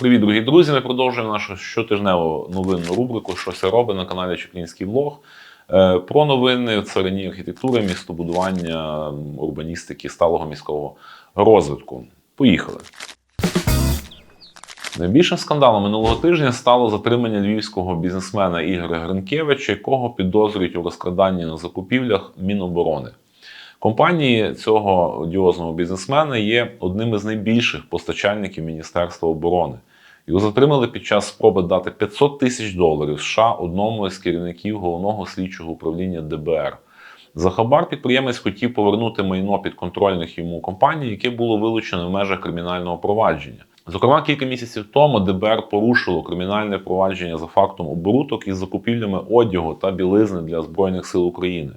Привіт, дорогі друзі! Ми продовжуємо нашу щотижневу новинну рубрику Що це робить на каналі Чеплінський влог. Е, Про новини царині архітектури, містобудування, урбаністики, сталого міського розвитку. Поїхали. Найбільшим скандалом минулого тижня стало затримання львівського бізнесмена Ігоря Гринкевича, якого підозрюють у розкраданні на закупівлях Міноборони. Компанії цього одіозного бізнесмена є одним із найбільших постачальників Міністерства оборони. Його затримали під час спроби дати 500 тисяч доларів США одному із керівників головного слідчого управління ДБР. За хабар підприємець хотів повернути майно підконтрольних йому компаній, яке було вилучено в межах кримінального провадження. Зокрема, кілька місяців тому ДБР порушило кримінальне провадження за фактом оборудок із закупівлями одягу та білизни для Збройних сил України.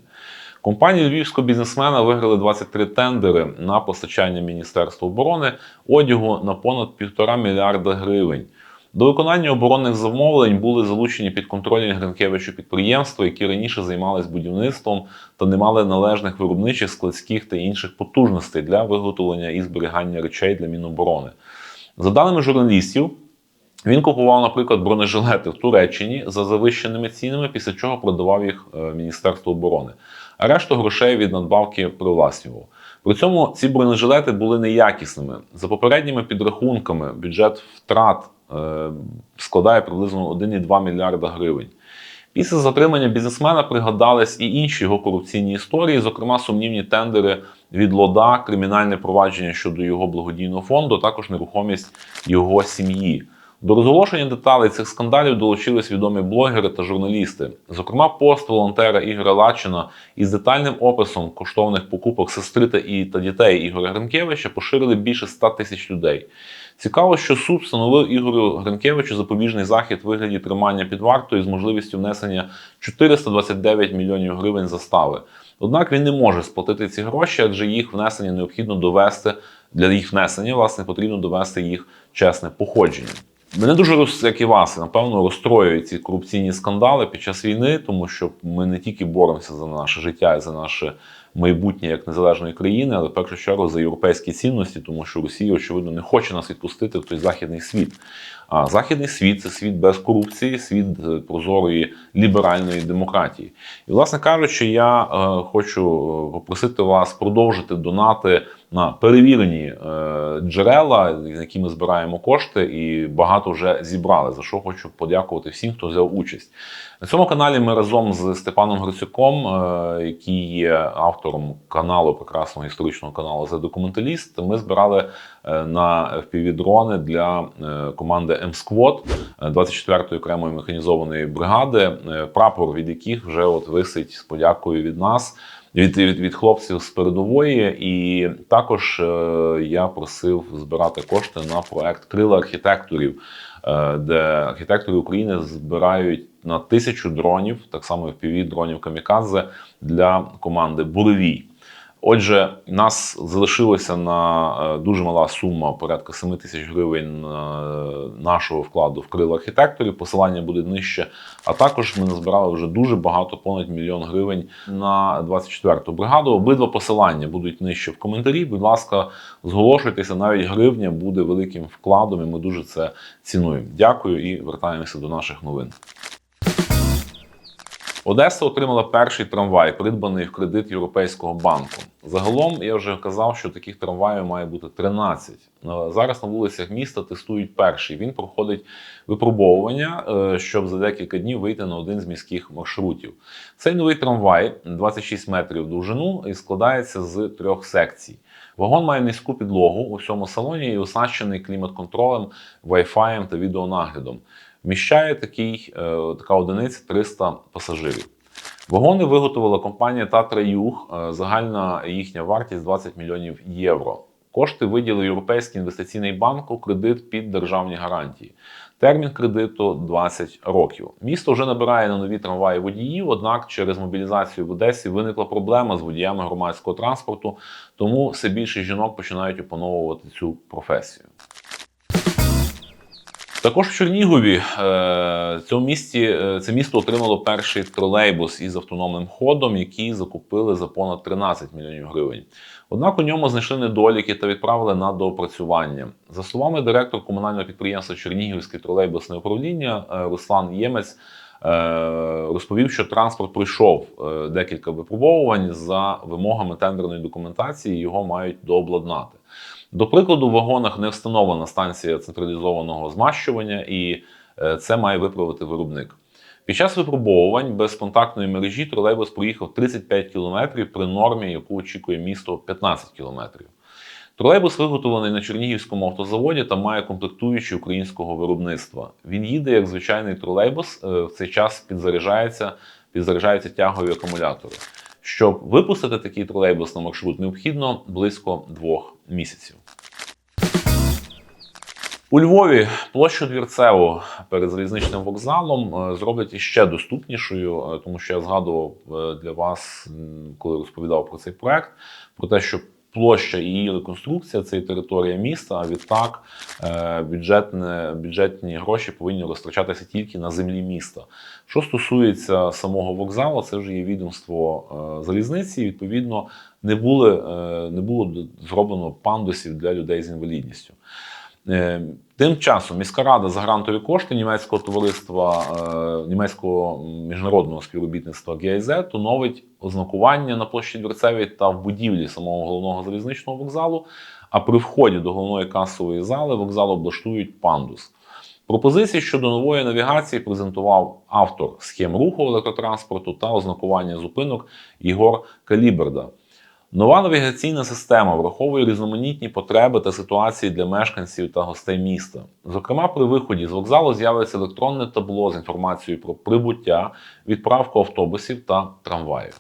Компанії львівського бізнесмена виграли 23 тендери на постачання Міністерства оборони одягу на понад півтора мільярда гривень. До виконання оборонних замовлень були залучені підконтрольні Гринкевичу підприємства, які раніше займалися будівництвом та не мали належних виробничих, складських та інших потужностей для виготовлення і зберігання речей для Міноборони. За даними журналістів, він купував, наприклад, бронежилети в Туреччині за завищеними цінами, після чого продавав їх е, Міністерству оборони. А решту грошей від надбавки привласнював. При цьому ці бронежилети були неякісними. За попередніми підрахунками, бюджет втрат е, складає приблизно 1,2 мільярда гривень. Після затримання бізнесмена пригадались і інші його корупційні історії, зокрема сумнівні тендери від Лода, кримінальне провадження щодо його благодійного фонду, також нерухомість його сім'ї. До розголошення деталей цих скандалів долучились відомі блогери та журналісти. Зокрема, пост волонтера Ігоря Лачина із детальним описом коштовних покупок сестри та і та дітей Ігоря Гринкевича поширили більше 100 тисяч людей. Цікаво, що суд встановив Ігорю Гринкевичу запобіжний захід в вигляді тримання під вартою з можливістю внесення 429 мільйонів гривень застави. Однак він не може сплатити ці гроші, адже їх внесення необхідно довести для їх внесення, власне, потрібно довести їх чесне походження. Мене дуже як і вас, напевно, розстроюють ці корупційні скандали під час війни, тому що ми не тільки боремося за наше життя і за наше майбутнє як незалежної країни, але в першу чергу за європейські цінності, тому що Росія, очевидно, не хоче нас відпустити в той західний світ. А західний світ це світ без корупції, світ е, прозорої ліберальної демократії. І, власне кажучи, я е, хочу е, попросити вас продовжити донати на перевірені джерела, на які ми збираємо кошти, і багато вже зібрали. За що хочу подякувати всім, хто взяв участь. На цьому каналі ми разом з Степаном Грицюком, який є автором каналу прекрасного історичного каналу «The Документаліст», Ми збирали на FPV-дрони для е, команди М-Сквот 24-ї окремої механізованої бригади, е, прапор від яких вже от висить з подякою від нас. Від, від, від хлопців з передової, і також е, я просив збирати кошти на проект Крила архітекторів, е, де архітектори України збирають на тисячу дронів, так само fpv дронів Камікадзе для команди Буревій. Отже, нас залишилося на е, дуже мала сума, порядка 7 тисяч гривень е, нашого вкладу в крила архітекторів. Посилання буде нижче. А також ми назбирали вже дуже багато, понад мільйон гривень на 24-ту бригаду. Обидва посилання будуть нижче в коментарі. Будь ласка, зголошуйтеся, навіть гривня буде великим вкладом, і ми дуже це цінуємо. Дякую і вертаємося до наших новин. Одеса отримала перший трамвай, придбаний в кредит Європейського банку. Загалом я вже казав, що таких трамваїв має бути 13. Ну, Зараз на вулицях міста тестують перший. Він проходить випробовування, е, щоб за декілька днів вийти на один з міських маршрутів. Цей новий трамвай 26 метрів довжину і складається з трьох секцій. Вагон має низьку підлогу у всьому салоні і оснащений клімат-контролем, Wi-Fi та відеонаглядом. Вміщає такий, е, така одиниця 300 пасажирів. Вагони виготовила компанія Татра Юг. Е, Загальна їхня вартість 20 мільйонів євро. Кошти виділив Європейський інвестиційний банк у кредит під державні гарантії. Термін кредиту 20 років. Місто вже набирає на нові трамваї водіїв, однак через мобілізацію в Одесі виникла проблема з водіями громадського транспорту, тому все більше жінок починають опановувати цю професію. Також в Чернігові е, цьому місті, е, це місто отримало перший тролейбус із автономним ходом, який закупили за понад 13 мільйонів гривень. Однак у ньому знайшли недоліки та відправили на доопрацювання. За словами директора комунального підприємства Чернігівське тролейбусне управління е, Руслан Ємець. Розповів, що транспорт пройшов декілька випробовувань за вимогами тендерної документації. Його мають дообладнати. До прикладу, в вагонах не встановлена станція централізованого змащування, і е, це має виправити виробник. Під час випробовувань без контактної мережі тролейбус проїхав 35 км при нормі, яку очікує місто 15 км. Тролейбус виготовлений на Чернігівському автозаводі та має комплектуючі українського виробництва. Він їде як звичайний тролейбус, е, в цей час підзаряджається, підзаряджаються тягові акумулятори. Щоб випустити такий тролейбус на маршрут, необхідно близько двох місяців. У Львові площу Двірцеву перед залізничним вокзалом е, зроблять іще доступнішою, е, тому що я згадував е, для вас, коли розповідав про цей проект, про те, що площа і її реконструкція це і територія міста. А відтак бюджетне, бюджетні гроші повинні розтрачатися тільки на землі міста. Що стосується самого вокзалу, це вже є відомство залізниці. і, Відповідно, не були не було зроблено пандусів для людей з інвалідністю. Е, Тим часом міська рада за грантові кошти німецького товариства е, німецького міжнародного співробітництва GIZ оновить ознакування на площі Дверцевій та в будівлі самого головного залізничного вокзалу. А при вході до головної касової зали вокзал облаштують пандус. Пропозиції щодо нової навігації презентував автор схем руху електротранспорту та ознакування зупинок Ігор Каліберда. Нова навігаційна система враховує різноманітні потреби та ситуації для мешканців та гостей міста. Зокрема, при виході з вокзалу з'явиться електронне табло з інформацією про прибуття, відправку автобусів та трамваїв.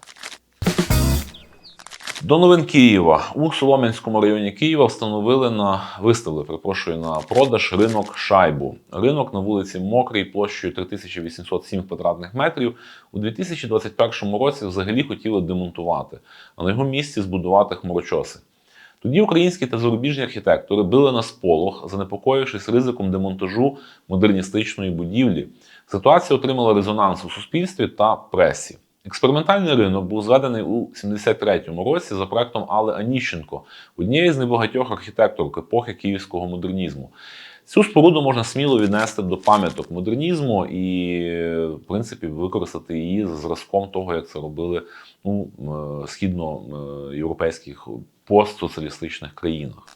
До новин Києва у Солом'янському районі Києва встановили на виставили, перепрошую, на продаж ринок шайбу. Ринок на вулиці Мокрій площею 3807 квадратних метрів у 2021 році взагалі хотіли демонтувати, а на його місці збудувати хмарочоси. Тоді українські та зарубіжні архітектори били на сполох, занепокоївшись ризиком демонтажу модерністичної будівлі. Ситуація отримала резонанс у суспільстві та пресі. Експериментальний ринок був зведений у 73-му році за проектом Алли Аніщенко, однієї з небагатьох архітекторок епохи київського модернізму. Цю споруду можна сміло віднести до пам'яток модернізму і, в принципі, використати її за зразком того, як це робили ну, е, східноєвропейських постсоціалістичних країнах.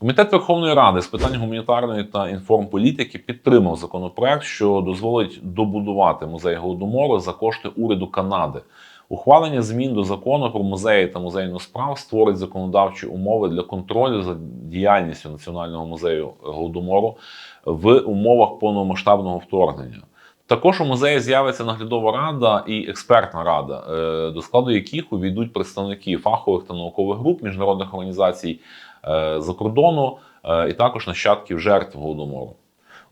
Комітет Верховної Ради з питань гуманітарної та інформполітики підтримав законопроект, що дозволить добудувати музей голодомору за кошти уряду Канади. Ухвалення змін до закону про музеї та музейну справ створить законодавчі умови для контролю за діяльністю Національного музею голодомору в умовах повномасштабного вторгнення. Також у музеї з'явиться наглядова рада і експертна рада, е, до складу яких увійдуть представники фахових та наукових груп міжнародних організацій за кордону е, і також нащадків жертв голодомору.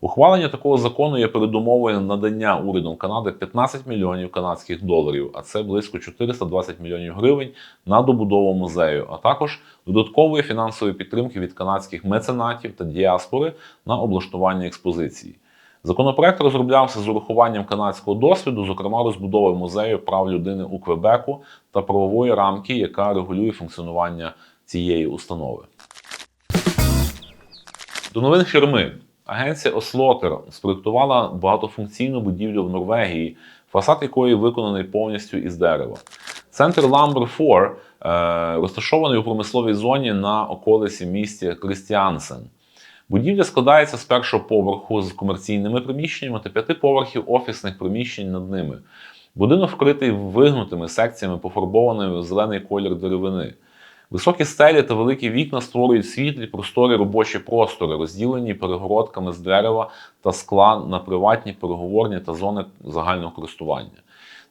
Ухвалення такого закону є передумовою надання урядом Канади 15 мільйонів канадських доларів, а це близько 420 мільйонів гривень на добудову музею, а також додаткової фінансової підтримки від канадських меценатів та діаспори на облаштування експозиції. Законопроект розроблявся з урахуванням канадського досвіду, зокрема розбудови музею прав людини у Квебеку та правової рамки, яка регулює функціонування цієї установи. До новин Херми. Агенція Ослотер спроєктувала багатофункційну будівлю в Норвегії, фасад якої виконаний повністю із дерева. Центр Ламбер 4 е, розташований у промисловій зоні на околиці місті Крістіансен. Будівля складається з першого поверху з комерційними приміщеннями та п'яти поверхів офісних приміщень над ними. Будинок вкритий вигнутими секціями, пофарбованими в зелений колір деревини. Високі стелі та великі вікна створюють світлі просторі робочі простори, розділені перегородками з дерева та скла на приватні переговорні та зони загального користування.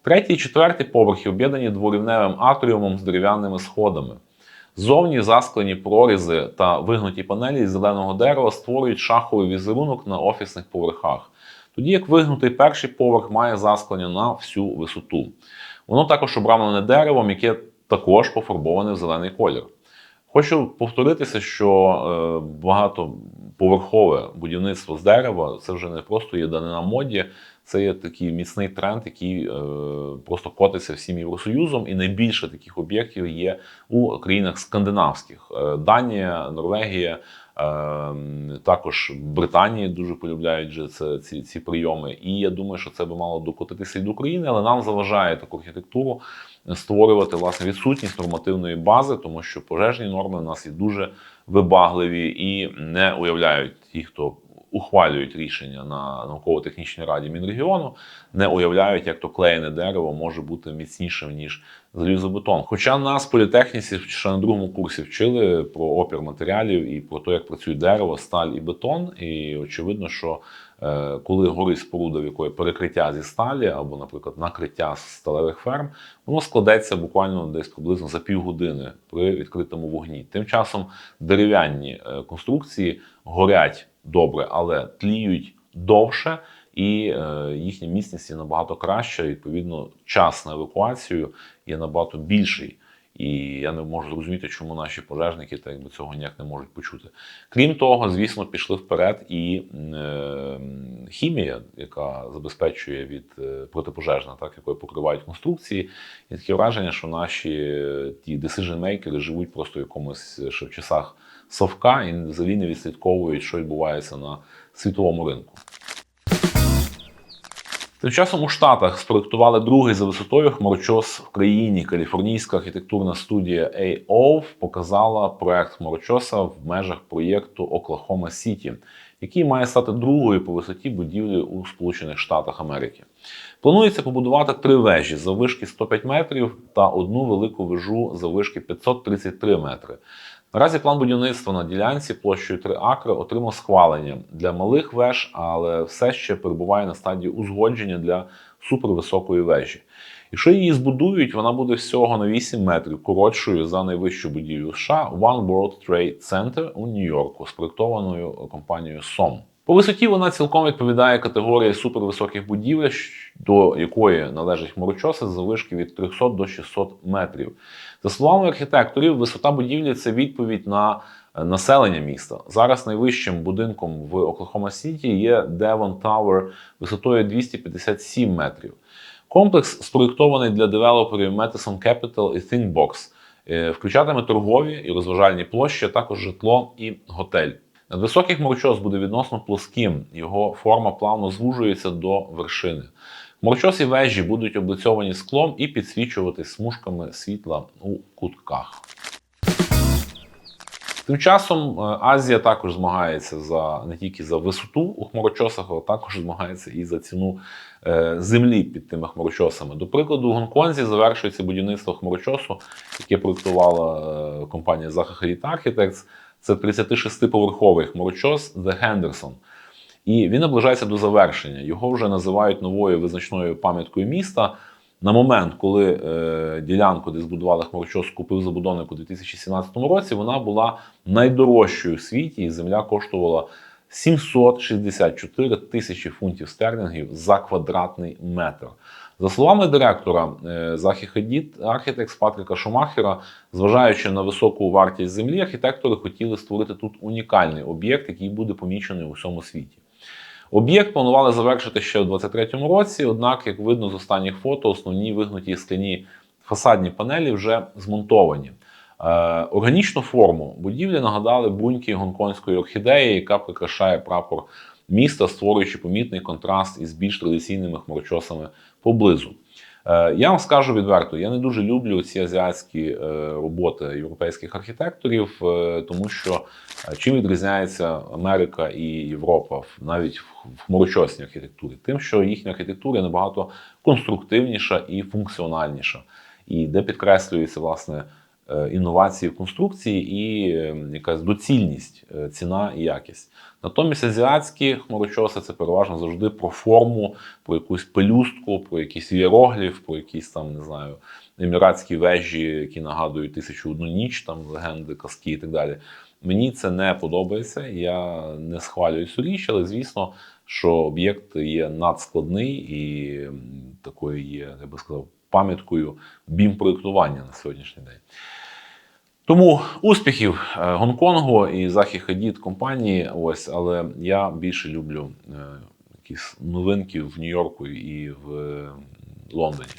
Третій і четвертий поверхи об'єднані дворівневим атріумом з дерев'яними сходами. Зовні засклені прорізи та вигнуті панелі з зеленого дерева створюють шаховий візерунок на офісних поверхах. Тоді як вигнутий перший поверх має засклення на всю висоту. Воно також обрамлене деревом, яке також пофарбоване в зелений колір. Хочу повторитися, що багатоповерхове будівництво з дерева це вже не просто є данина моді, це є такий міцний тренд, який е, просто котиться всім Євросоюзом, і найбільше таких об'єктів є у країнах скандинавських: Е, Данія, Норвегія. е, Також Британії дуже полюбляють же це ці, ці прийоми, і я думаю, що це би мало докотитися і до України, але нам заважає таку архітектуру створювати власне відсутність нормативної бази, тому що пожежні норми у нас є дуже вибагливі і не уявляють ті, хто ухвалюють рішення на науково-технічній раді Мінрегіону, не уявляють, як то клеєне дерево може бути міцнішим ніж залізобетон. Хоча нас політехніці ще на другому курсі вчили про опір матеріалів і про те, як працює дерево, сталь і бетон. І очевидно, що е, коли горить споруда, в якої перекриття зі сталі або, наприклад, накриття з сталевих ферм, воно складеться буквально десь приблизно за півгодини при відкритому вогні. Тим часом дерев'яні е, конструкції горять добре, але тліють довше. І е, їхня міцність є набагато краща. Відповідно, час на евакуацію є набагато більший. І я не можу зрозуміти, чому наші пожежники так якби цього ніяк не можуть почути. Крім того, звісно, пішли вперед і е, хімія, яка забезпечує від е, протипожежна, так якою покривають конструкції. І таке враження, що наші е, ті decision-makers живуть просто в якомусь ще в часах совка і взагалі не відслідковують, що відбувається на світовому ринку. Тим часом у Штатах спроектували другий за висотою хмарочос в країні. Каліфорнійська архітектурна студія AOV показала проект хмарочоса в межах проєкту Оклахома Сіті, який має стати другою по висоті будівлі у Сполучених Штатах Америки. Планується побудувати три вежі заввишки 105 метрів та одну велику вежу заввишки 533 метри. Наразі план будівництва на ділянці площею 3 акри отримав схвалення для малих веж, але все ще перебуває на стадії узгодження для супервисокої вежі. Якщо її збудують, вона буде всього на 8 метрів коротшою за найвищу будівлю США One World Trade Center у Нью-Йорку, спроектованою компанією SOM. По висоті вона цілком відповідає категорії супервисоких будівель, до якої належать хмарочоси з завишки від 300 до 600 метрів. За словами архітекторів, висота будівлі це відповідь на е, населення міста. Зараз найвищим будинком в Оклахома Сіті є Devon Tower висотою 257 метрів. Комплекс спроєктований для девелоперів Madison Capital і ThinkBox. Е, Включатиме торгові і розважальні площі, а також житло і готель. Надвисокий хмарочос буде відносно плоским, його форма плавно звужується до вершини. Хмарочос і вежі будуть облицьовані склом і підсвічувати смужками світла у кутках. Тим часом е, Азія також змагається за не тільки за висоту у хмарочосах, але також змагається і за ціну е, землі під тими хмарочосами. До прикладу, у Гонконзі завершується будівництво хмарочосу, яке проєктувала е, компанія Zaha Hadid Architects. Це 36-поверховий хмарочос The Henderson. І він наближається до завершення. Його вже називають новою визначною пам'яткою міста. На момент, коли е, ділянку, де збудували хмарочос, купив забудовник у 2017 році, вона була найдорожчою в світі, і земля коштувала 764 тисячі фунтів стерлінгів за квадратний метр. За словами директора Захі Хадід, архітект Патріка Шумахера, зважаючи на високу вартість землі, архітектори хотіли створити тут унікальний об'єкт, який буде помічений у всьому світі. Об'єкт планували завершити ще у 2023 році, однак, як видно з останніх фото, основні вигнуті скляні фасадні панелі вже змонтовані. Е, органічну форму будівлі нагадали буньки гонконгської орхідеї, яка прикрашає прапор міста, створюючи помітний контраст із більш традиційними хмарочосами поблизу. Е, я вам скажу відверто, я не дуже люблю ці азіатські е, роботи європейських архітекторів, е, тому що чим відрізняється Америка і Європа навіть в хмарочосній архітектурі, тим, що їхня архітектура набагато конструктивніша і функціональніша, і де підкреслюється власне. Інновації в конструкції і якась доцільність, ціна і якість. Натомість азіатські хмарочоси це переважно завжди про форму, про якусь пелюстку, про якийсь іерогліф, про якісь там, не знаю, еміратські вежі, які нагадують тисячу одну ніч, там легенди, казки і так далі. Мені це не подобається. Я не схвалюю цю річ, але звісно, що об'єкт є надскладний і такою є, я би сказав, пам'яткою бім проєктування на сьогоднішній день. Тому успіхів е, Гонконгу і Захі Хадід компанії. Ось, але я більше люблю е, якісь новинки в Нью-Йорку і в е, Лондоні.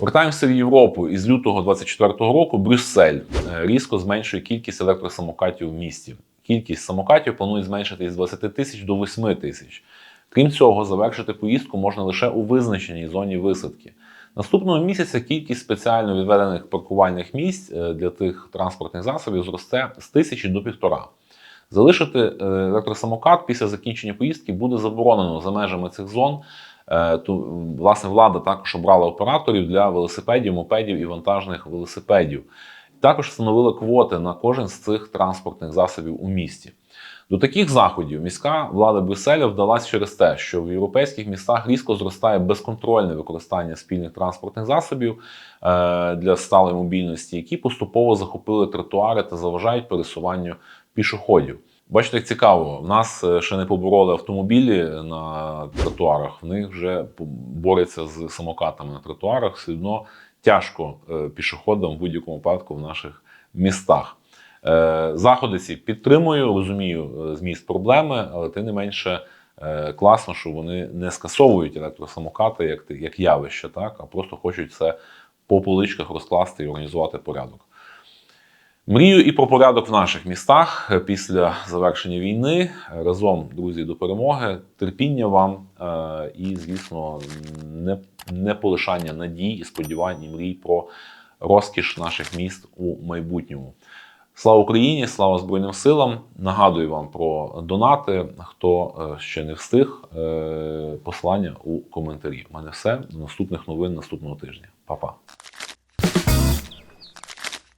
Вертаємося в Європу. Із лютого 2024 року Брюссель різко зменшує кількість електросамокатів в місті. Кількість самокатів планують зменшити з 20 тисяч до 8 тисяч. Крім цього, завершити поїздку можна лише у визначеній зоні висадки. Наступного місяця кількість спеціально відведених паркувальних місць е, для тих транспортних засобів зросте з тисячі до півтора. Залишити е, електросамокат після закінчення поїздки буде заборонено за межами цих зон. Е, То, власне, влада також обрала операторів для велосипедів, мопедів і вантажних велосипедів. Також встановила квоти на кожен з цих транспортних засобів у місті. До таких заходів міська влада Брюсселя вдалась через те, що в європейських містах різко зростає безконтрольне використання спільних транспортних засобів е, для сталої мобільності, які поступово захопили тротуари та заважають пересуванню пішоходів. Бачите, як цікаво, в нас е, ще не побороли автомобілі на тротуарах, в них вже борються з самокатами на тротуарах. Все одно тяжко е, пішоходам в будь-якому випадку в наших містах. Е, Заходи ці підтримую, розумію е, зміст проблеми, але тим не менше класно, що вони не скасовують електросамокати як, як явище, так, а просто хочуть це по поличках розкласти і організувати порядок. Мрію і про порядок в наших містах після завершення війни. Разом, друзі, до перемоги. Терпіння вам е, і, звісно, не, не полишання надій і сподівань і мрій про розкіш наших міст у майбутньому. Слава Україні! Слава Збройним силам! Нагадую вам про донати. Хто е, ще не встиг, е, послання у коментарі. У мене все. До наступних новин наступного тижня. Па-па.